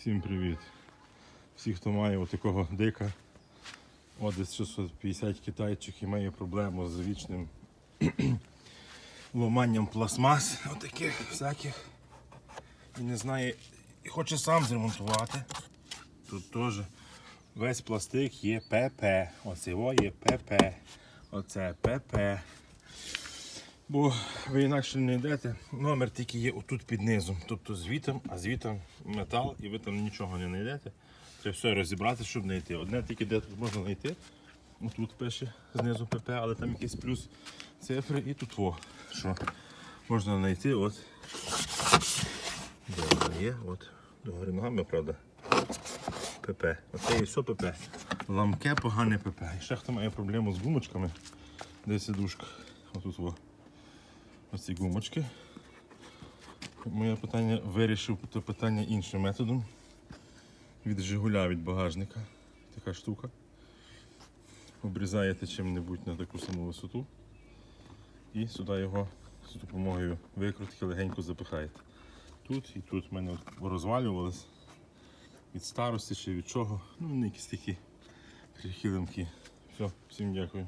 Всім привіт. Всі, хто має отакого дика, от десь 650 китайчих і має проблему з вічним ламанням пластмас, отаких всяких. І не знає, і хоче сам зремонтувати. Тут теж весь пластик є ПП. Оце його є ПП. Оце ПП. Бо ви інакше не йдете, номер тільки є отут під низом. Тобто звітом, а звітом метал, і ви там нічого не знайдете. Треба все розібрати, щоб знайти. Одне тільки де тут можна знайти. Отут пише знизу ПП, але там якийсь плюс цифри і тут во. Що можна знайти, от. Де воно є? От. Догори ногами, правда. ПП. Оце і все ПП. Ламке погане ПП. І ще хто має проблему з гумочками, де сидушка. Отут во. Оці гумочки. Моє питання вирішив це питання іншим методом. Від Жигуля від багажника. Така штука. Обрізаєте чим-небудь на таку саму висоту. І сюди його з допомогою викрутки легенько запихаєте. Тут і тут в мене розвалювалось від старості чи від чого. Ну, вони якісь такі хиленькі. Все, всім дякую.